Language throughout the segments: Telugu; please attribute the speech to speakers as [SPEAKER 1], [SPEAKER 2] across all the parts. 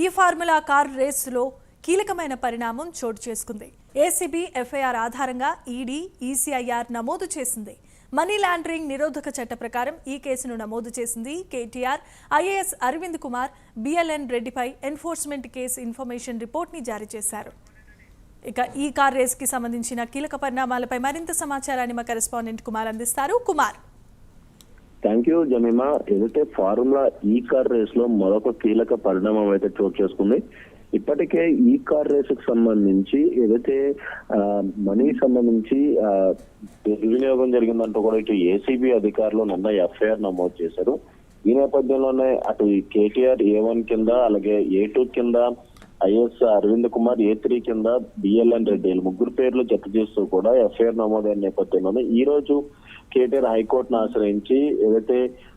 [SPEAKER 1] ఈ ఫార్ములా కార్ రేసులో కీలకమైన పరిణామం చోటు చేసుకుంది. ఏసీబీ ఎఫ్ఐఆర్ ఆధారంగా ఈడీ ఈసీఐఆర్ నమోదు చేసింది. మనీ లాండరింగ్ నిరోధక చట్ట ప్రకారం ఈ కేసును నమోదు చేసింది KTR IAS Arvind Kumar BLN రెడ్డిపై ఎన్ఫోర్స్మెంట్ కేసు ఇన్ఫర్మేషన్ రిపోర్ట్ని జారీ చేశారు. ఇక ఈ కార్ రేస్కి సంబంధించిన కీలక పరిణామాలపై మరింత సమాచారాన్ని మా కరెస్పాండెంట్ కుమార్ అందిస్తారు. కుమార్.
[SPEAKER 2] థ్యాంక్ యూ జమీమా ఏదైతే ఫార్ములా ఈ కార్ రేస్లో మరొక కీలక పరిణామం అయితే చోటు చేసుకుంది ఇప్పటికే ఈ కార్ రేస్కు సంబంధించి ఏదైతే ఆ, మనీ సంబంధించి దుర్వినియోగం జరిగిందంటూ కూడా ఇటు ఏసీబీ అధికారులు నిన్న ఎఫ్ఐఆర్ నమోదు చేశారు. ఈ నేపథ్యంలోనే అటు కేటీఆర్ ఏ వన్ కింద అలాగే ఏ టూ కింద IAS Arvind Kumar A three కింద బిఎల్ఎన్ రెడ్డి. ముగ్గురు పేర్లు జత చేస్తూ కూడా ఎఫ్ఐఆర్ నమోదైన నేపథ్యంలోనే ఈ రోజు కేటీఆర్ హైకోర్టును ఆశ్రయించి ఏదైతే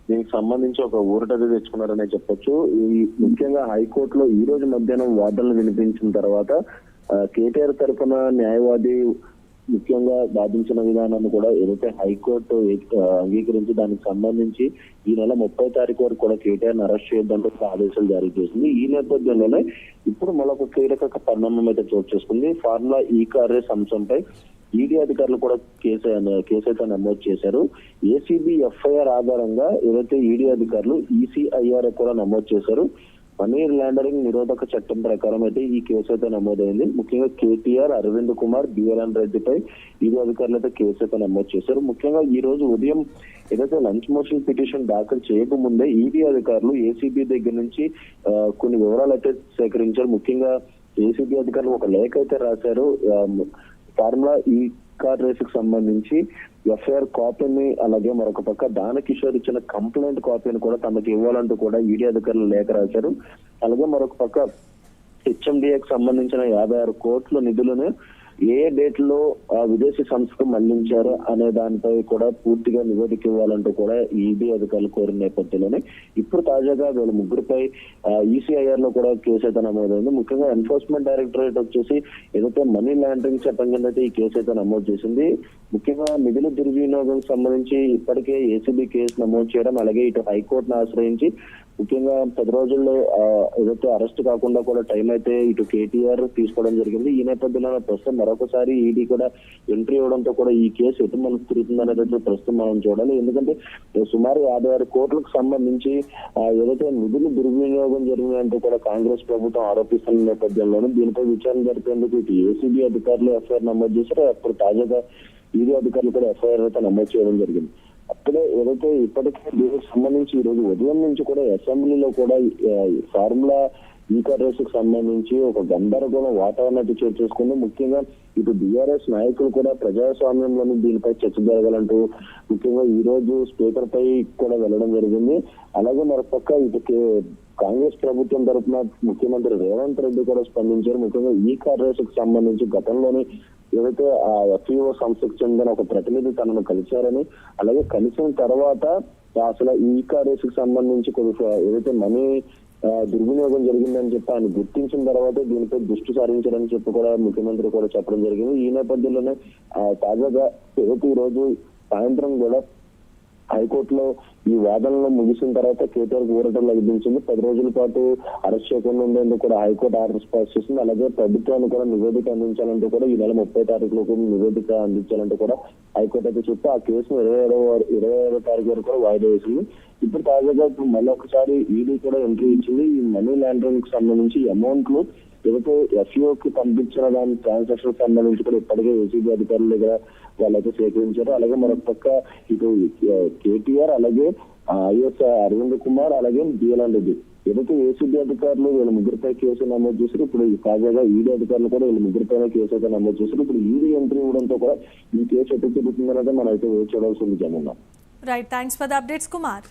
[SPEAKER 2] దీనికి సంబంధించి ఒక ఊరటది తెచ్చుకున్నారనే చెప్పొచ్చు. ఈ ముఖ్యంగా హైకోర్టులో ఈ రోజు మధ్యాహ్నం వాదనలు వినిపించిన తర్వాత కేటీఆర్ తరఫున న్యాయవాది ముఖ్యంగా బాధించిన విధానాన్ని కూడా ఏదైతే హైకోర్టు అంగీకరించి దానికి సంబంధించి ఈ నెల ముప్పై తారీఖు వరకు కూడా కేటీఆర్ అరెస్ట్ చేయొద్దంటూ ఒక ఆదేశాలు జారీ చేసింది. ఈ నేపథ్యంలోనే ఇప్పుడు మరొక కీలక పరిణామం అయితే చోటు చేసుకుంది. ఫార్ములా ఈ కార్ అంశంపై ఈడీ అధికారులు కూడా కేసు కేసు అయితే నమోదు చేశారు. ఏసీబీ ఎఫ్ఐఆర్ ఆధారంగా ఏదైతే ఈడీ అధికారులు ఈసీఐఆర్ కూడా నమోదు చేశారు. మనీ లాండరింగ్ నిరోధక చట్టం ప్రకారం అయితే ఈ కేసు అయితే నమోదైంది. ముఖ్యంగా కేటీఆర్ అరవింద్ కుమార్ బిఎల్ఎన్ రెడ్డిపై ఈడీ అధికారులు అయితే కేసు అయితే నమోదు చేశారు. ముఖ్యంగా ఈ రోజు ఉదయం ఏదైతే లంచ్ మోషన్ పిటిషన్ దాఖలు చేయకముందే ఈడీ అధికారులు ఏసీబీ దగ్గర నుంచి కొన్ని వివరాలు అయితే సేకరించారు. ముఖ్యంగా ఏసీబీ అధికారులు ఒక లేఖ అయితే రాశారు. ఫార్ములా ఈ కార్ రేస్కి సంబంధించి ఎఫ్ఐఆర్ కాపీని అలాగే మరొక పక్క దానకిషోర్ ఇచ్చిన కంప్లైంట్ కాపీని కూడా తమకు ఇవ్వాలంటూ కూడా ఈడీ అధికారులు లేఖ రాశారు. అలాగే మరొక పక్క హెచ్ఎండిఏకి సంబంధించిన యాభై ఆరు కోట్ల నిధులను ఏ డేట్లో ఆ విదేశీ సంస్థకు మళ్ళించారు అనే దానిపై కూడా పూర్తిగా నివేదిక ఇవ్వాలంటూ కూడా ఈడీ అధికారులు కోరిన నేపథ్యంలోనే ఇప్పుడు తాజాగా వీళ్ళ ముగ్గురిపై ఈసీఐఆర్లో కూడా కేసు అయితే నమోదైంది. ముఖ్యంగా ఎన్ఫోర్స్మెంట్ డైరెక్టరేట్ వచ్చేసి ఏదైతే మనీ లాండరింగ్ చట్టం కింద అయితే ఈ కేసు అయితే నమోదు చేసింది. ముఖ్యంగా నిధుల దుర్వినియోగం సంబంధించి ఇప్పటికే ఏసీబీ కేసు నమోదు చేయడం అలాగే ఇటు హైకోర్టును ఆశ్రయించి ముఖ్యంగా పది రోజుల్లో ఏదైతే అరెస్ట్ కాకుండా కూడా టైం అయితే ఇటు కేటీఆర్ తీసుకోవడం జరిగింది. ఈ నేపథ్యంలో ప్రస్తుతం మరొకసారి ఈడీ కూడా ఎంట్రీ ఇవ్వడంతో కూడా ఈ కేసు ఎటు మనకు తిరుగుతుంది అనేది ప్రస్తుతం మనం చూడాలి. ఎందుకంటే సుమారు యాభై ఆరు కోట్లకు సంబంధించి ఆ, ఏదైతే నిధులు దుర్వినియోగం జరిగిందంటూ కూడా కాంగ్రెస్ ప్రభుత్వం ఆరోపిస్తున్న నేపథ్యంలోనూ దీనిపై విచారణ జరిపేందుకు ఇటు ఏసీబీ అధికారులు ఎఫ్ఐఆర్ నమోదు చేశారు. అప్పుడు తాజాగా ఈడీ అధికారులు కూడా ఎఫ్ఐఆర్ అయితే నమోదు చేయడం జరిగింది. అప్పుడే ఏదైతే ఇప్పటికే దీనికి సంబంధించి ఈ రోజు ఉదయం నుంచి కూడా అసెంబ్లీలో కూడా ఫార్ములా ఈ రేస్కు సంబంధించి ఒక గందరగోళం వాతావరణాన్ని చోటు చేసుకుంది. ముఖ్యంగా ఇటు బీఆర్ఎస్ నాయకులు కూడా ప్రజాస్వామ్యంలోని దీనిపై చర్చ జరగాలంటూ ముఖ్యంగా ఈ రోజు స్పీకర్ పై కూడా వెళ్ళడం జరిగింది. అలాగే మరొక ఇటు కాంగ్రెస్ ప్రభుత్వం తరఫున ముఖ్యమంత్రి రేవంత్ రెడ్డి కూడా స్పందించారు. ముఖ్యంగా ఈ కార్ రేసుకు సంబంధించి గతంలోని ఏదైతే ఆ ఎఫ్ఈఓ సంస్థకు చెందిన ఒక ప్రతినిధి తనను కలిశారని అలాగే కలిసిన తర్వాత అసలు ఈ కారేస్కి సంబంధించి కొద్దిగా ఏదైతే మనీ ఆ, దుర్వినియోగం జరిగిందని చెప్పి ఆయన గుర్తించిన తర్వాత దీనిపై దృష్టి సారించారని చెప్పి కూడా ముఖ్యమంత్రి కూడా చెప్పడం జరిగింది. ఈ నేపథ్యంలోనే ఆ, తాజాగా ఏదైతే ఈ రోజు సాయంత్రం కూడా హైకోర్టులో ఈ వాదనలు ముగిసిన తర్వాత కేటీఆర్ ఊరటం లభించింది. పది రోజుల పాటు అరెస్ట్ చేయకుండా ఉండేందుకు కూడా హైకోర్టు ఆర్డర్స్ పాస్ చేసింది. అలాగే ప్రభుత్వాన్ని కూడా నివేదిక అందించాలంటూ కూడా ఈ నెల ముప్పై తారీఖులకు నివేదిక అందించాలంటూ కూడా హైకోర్టు అయితే చెప్పి ఆ కేసును ఇరవై ఏడవ ఇరవై ఏడవ తారీఖు వరకు కూడా వాయిదా వేసింది. ఇప్పుడు తాజాగా ఇప్పుడు మళ్ళీ ఒకసారి ఈడీ కూడా ఎంట్రీ ఇచ్చింది. ఈ మనీ లాండరింగ్కి సంబంధించి అమౌంట్లు ఏదైతే ఎఫ్ఈఓ కి పంపించిన దాని ట్రాన్సాక్షన్ సంబంధించి కూడా ఇప్పటికే ఏసీబీ అధికారుల దగ్గర వాళ్ళైతే సేకరించారు. అలాగే మరొక పక్క ఇటు కేటీఆర్ అలాగే ఐఎస్ అరవింద్ కుమార్ అలాగే బిఎల్ఎన్ రెడ్డి. ఏదైతే ఏసీబీ అధికారులు వీళ్ళ ముగ్గురిపై కేసు నమోదు చేశారు ఇప్పుడు తాజాగా ఈడీ అధికారులు కూడా వీళ్ళ ముగ్గురిపైన కేసు అయితే నమోదు చేశారు. ఇప్పుడు ఈడీ ఎంట్రీ ఇవ్వడంతో కూడా ఈ కేసు ఎటు తిరుగుతుందనేది మనం అయితే వేచి చూడాల్సి ఉంది Jagan
[SPEAKER 1] right thanks for the updates Kumar